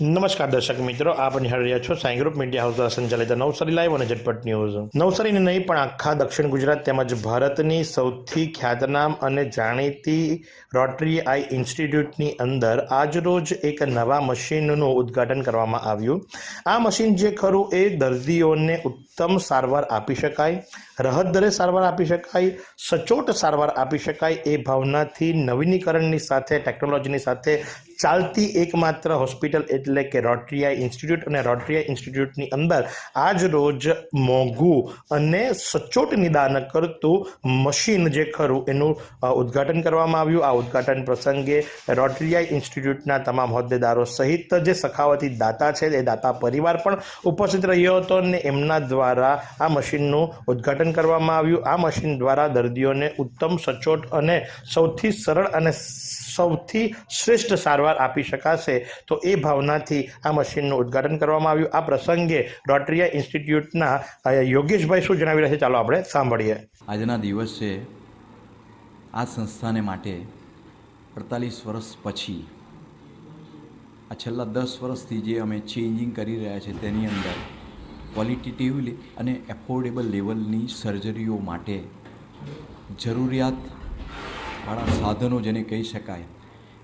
નમસ્કાર દર્શક મિત્રો, આપ નિહાળી છો સાઈ ગ્રુપ મીડિયા હાઉસ દ્વારા સંચાલિત નવસારી લાઈવ અને ઝટપટ ન્યૂઝ. નવસારીને નહીં, પણ આખા દક્ષિણ ગુજરાત તેમજ ભારતની સૌથી ખ્યાતનામ અને જાણીતી રોટરી આઈ ઇન્સ્ટિટ્યૂટની અંદર આજરોજ એક નવા મશીનનું ઉદ્ઘાટન કરવામાં આવ્યું. આ મશીન જે ખરું એ દર્દીઓને ઉત્તમ સારવાર આપી શકાય, રાહત દરે સારવાર આપી શકાય, સચોટ સારવાર આપી શકાય એ ભાવનાથી નવીનીકરણની સાથે, ટેકનોલોજીની સાથે ચાલતી એકમાત્ર હોસ્પિટલ એટલે કે રોટરિયા ઇન્સ્ટિટ્યૂટ અને રોટરિયા ઇન્સ્ટિટ્યૂટની અંદર આજ રોજ મોંઘું અને સચોટ નિદાન કરતું મશીન જે ખરું એનું ઉદ્ઘાટન કરવામાં આવ્યું. આ ઉદ્ઘાટન પ્રસંગે રોટરિયા ઇન્સ્ટિટ્યૂટના તમામ હોદ્દેદારો સહિત જે સખાવતી દાતા છે, એ દાતા પરિવાર પણ ઉપસ્થિત રહ્યો હતો અને એમના દ્વારા આ મશીનનું ઉદ્ઘાટન કરવામાં આવ્યું. આ મશીન દ્વારા દર્દીઓને ઉત્તમ, સચોટ અને સૌથી સરળ અને સૌથી શ્રેષ્ઠ સારવાર આપી શકાશે. તો એ ભાવનાથી આ મશીનનું ઉદ્ઘાટન કરવામાં આવ્યું. આ પ્રસંગે રોટરિયા ઇન્સ્ટિટ્યૂટના યોગેશભાઈ શું જણાવી રહ્યા છે? ચાલો આપણે સાંભળીએ. આજના દિવસે આ સંસ્થાને માટે અડતાલીસ વર્ષ પછી, આ છેલ્લા દસ વર્ષથી જે અમે ચેન્જિંગ કરી રહ્યા છે તેની અંદર, ક્વોલિટેટિવ અને એફોર્ડેબલ લેવલની સર્જરીઓ માટે જરૂરિયાતવાળા સાધનો જેને કહી શકાય,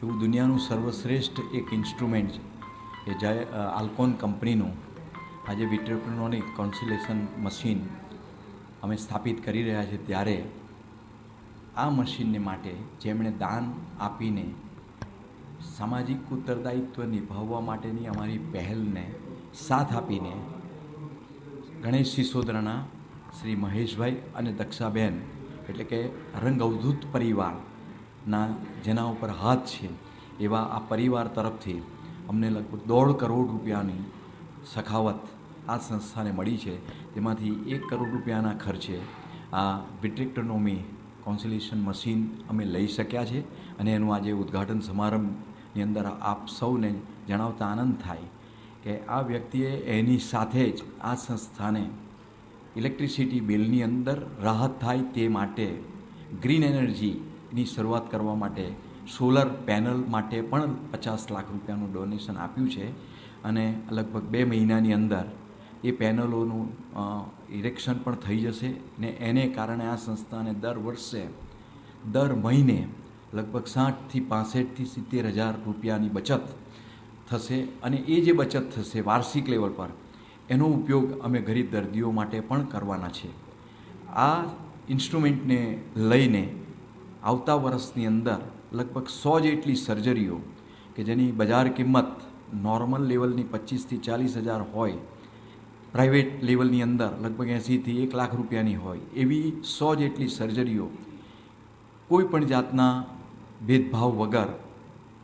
એવું દુનિયાનું સર્વશ્રેષ્ઠ એક ઇન્સ્ટ્રુમેન્ટ છે. એ જાય આલ્કોન કંપનીનું આજે વિટ્રેપ્રોનોનિક કોન્સિલેશન મશીન અમે સ્થાપિત કરી રહ્યા છીએ ત્યારે આ મશીનને માટે જેમણે દાન આપીને સામાજિક ઉત્તરદાયિત્વ નિભાવવા માટેની અમારી પહેલને સાથ આપીને ગણેશ સિસોદરાના શ્રી મહેશભાઈ અને દક્ષાબેન, એટલે કે રંગ અવધૂત પરિવારના જેના ઉપર હાથ છે, એવા આ પરિવાર તરફથી અમને લગભગ દોઢ કરોડ રૂપિયાની સખાવત આ સંસ્થાને મળી છે. તેમાંથી એક કરોડ રૂપિયાના ખર્ચે આ વિટ્રેક્ટોનોમી કોન્સિલેશન મશીન અમે લઈ શક્યા છે અને એનું આજે ઉદ્ઘાટન સમારંભની અંદર આપ સૌને જણાવતા આનંદ થાય કે આ વ્યક્તિએ એની સાથે જ આ સંસ્થાને ઇલેક્ટ્રિસિટી બિલની અંદર રાહત થાય તે માટે ગ્રીન એનર્જીની શરૂઆત કરવા માટે સોલર પેનલ માટે પણ પચાસ લાખ રૂપિયાનું ડોનેશન આપ્યું છે અને લગભગ બે મહિનાની અંદર એ પેનલોનું ઇરેક્શન પણ થઈ જશે ને એને કારણે આ સંસ્થાને દર વર્ષે, દર મહિને લગભગ સાઠથી પાસઠથી સિત્તેર હજાર રૂપિયાની બચત થશે અને એ જે બચત થશે વાર્ષિક લેવલ પર, એનો ઉપયોગ અમે ગરીબ દર્દીઓ માટે પણ કરવાના છે. આ ઇન્સ્ટ્રુમેન્ટને લઈને આવતા વર્ષની અંદર લગભગ સો જેટલી સર્જરીઓ કે જેની બજાર કિંમત નોર્મલ લેવલની પચીસથી ચાલીસ હજાર હોય પ્રાઇવેટ લેવલની અંદર લગભગ એંસીથી એક લાખ રૂપિયાની હોય, એવી સો જેટલી સર્જરીઓ કોઈ પણ જાતના ભેદભાવ વગર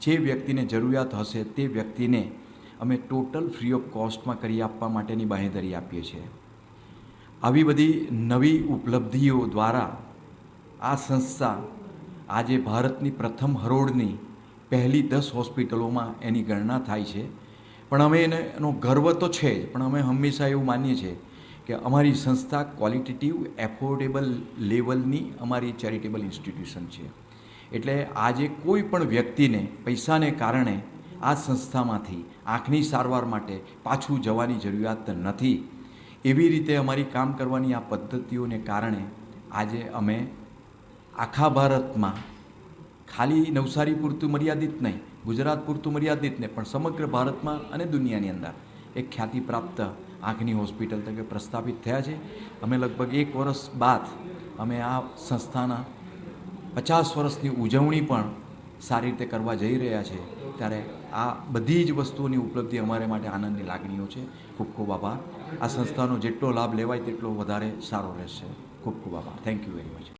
જે વ્યક્તિને જરૂરિયાત હશે તે વ્યક્તિને અમે ટોટલ ફ્રી ઓફ કોસ્ટમાં કરી આપવા માટેની બાંહેધરી આપીએ છીએ. આવી બધી નવી ઉપલબ્ધિઓ દ્વારા આ સંસ્થા આજે ભારતની પ્રથમ હરોળની પહેલી દસ હોસ્પિટલોમાં એની ગણના થાય છે. પણ અમે એને, એનો ગર્વ તો છે જ, પણ અમે હંમેશા એવું માનીએ છીએ કે અમારી સંસ્થા ક્વોલિટેટિવ, એફોર્ડેબલ લેવલની અમારી ચેરિટેબલ ઇન્સ્ટિટ્યુશન છે. એટલે આજે કોઈ પણ વ્યક્તિને પૈસાને કારણે આ સંસ્થામાંથી આંખની સારવાર માટે પાછું જવાની જરૂરિયાત નથી. એવી રીતે અમારી કામ કરવાની આ પદ્ધતિઓને કારણે આજે અમે આખા ભારતમાં ખાલી નવસારી પૂરતું મર્યાદિત નહીં, ગુજરાત પૂરતું મર્યાદિત નહીં, પણ સમગ્ર ભારતમાં અને દુનિયાની અંદર એક ખ્યાતિ પ્રાપ્ત આંખની હોસ્પિટલ તરીકે પ્રસ્થાપિત થયા છે. અમે લગભગ એક વર્ષ બાદ અમે આ સંસ્થાના પચાસ વર્ષની ઉજવણી પણ સારી રીતે કરવા જઈ રહ્યા છે. ત્યારે આ બધી જ વસ્તુઓની ઉપલબ્ધિ અમારે માટે આનંદની લાગણીઓ છે. ખૂબ ખૂબ આભાર. આ સંસ્થાનો જેટલો લાભ લેવાય તેટલો વધારે સારો રહેશે. ખૂબ ખૂબ આભાર. Thank you very much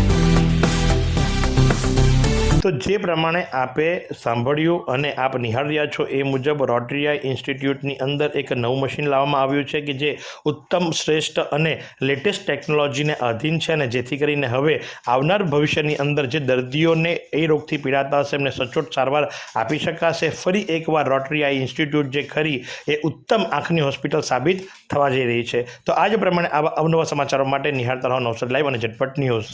તો જે પ્રમાણે આપે સાંભળ્યું અને આપ નિહાળી રહ્યા છો એ મુજબ રોટરીયા ઇન્સ્ટિટ્યૂટની અંદર એક નવું મશીન લાવવામાં આવ્યું છે કે જે ઉત્તમ શ્રેષ્ઠ અને લેટેસ્ટ ટેકનોલોજીને આધીન છે અને જેથી કરીને હવે આવનાર ભવિષ્યની અંદર જે દર્દીઓને એ રોગથી પીડાતા હશે, એમને સચોટ સારવાર આપી શકાશે. ફરી એકવાર રોટરીઆઈ ઇન્સ્ટિટ્યૂટ જે ખરી એ ઉત્તમ આંખની હોસ્પિટલ સાબિત થવા જઈ રહી છે. તો આજ પ્રમાણે આવા અવનવા સમાચારો માટે નિહાળતા રહો નવસર લાઈવ અને ઝટપટ ન્યૂઝ.